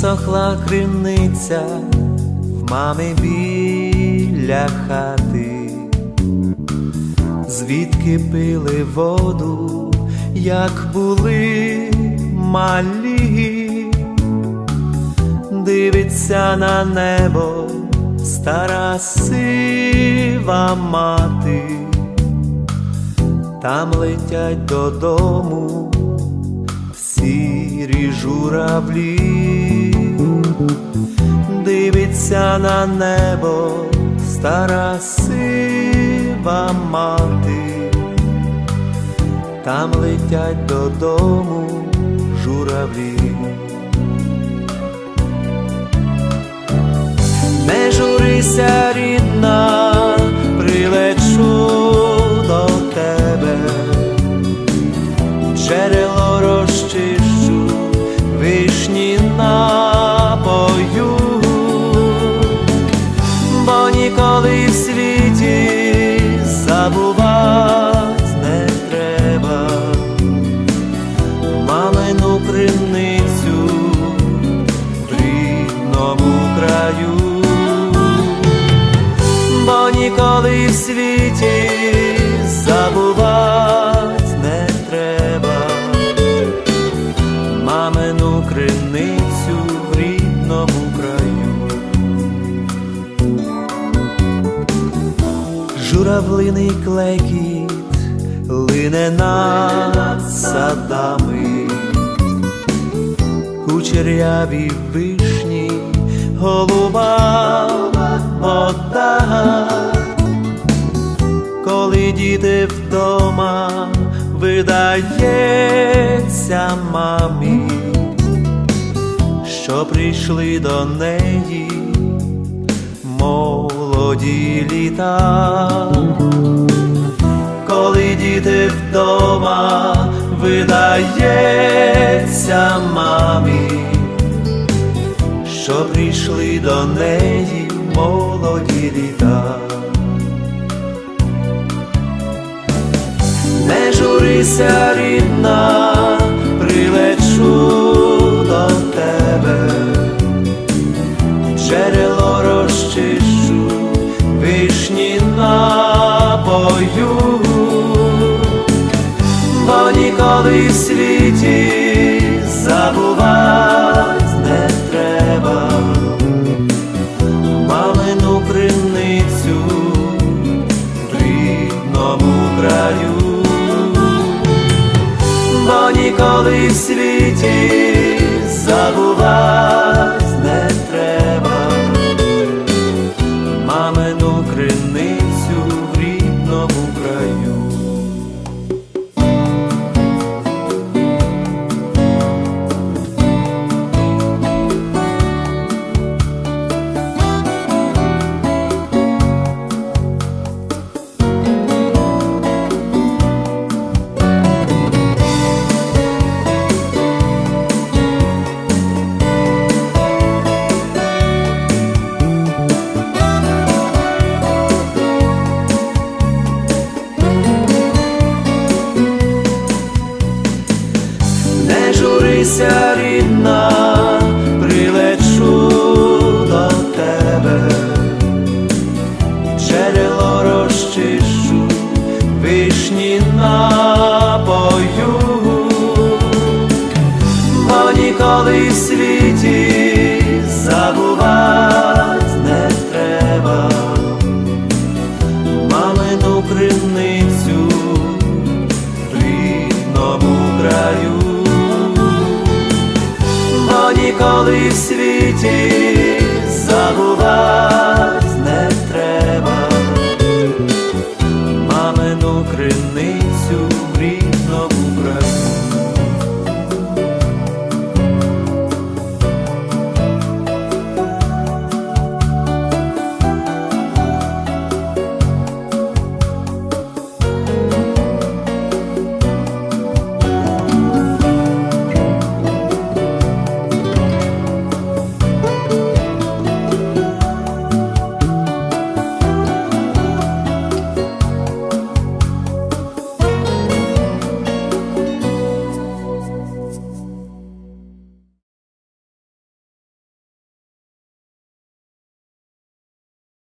Висохла криниця в мами біля хати, звідки пили воду, як були малі, дивиться на небо стара сива мати, там летять додому сірі журавлі, дивиться на небо стара сива мати, там летять додому журавлі. Не журися, рідна, краю, бо ніколи в світі забувать не треба. Мамину криницю в рідному краю. Журавлиний клекіт лине над садами, кучеряві вишні, голуба вода коли діти вдома видається мамі, що прийшли до неї молоді літа, коли діти вдома видається мамі, що прийшли до неї молоді літа. Не журися, рідна, прилечу до тебе, джерело розчищу, вишні напою, бо ніколи в світі ніколи в світі забувай. коли в світі забував.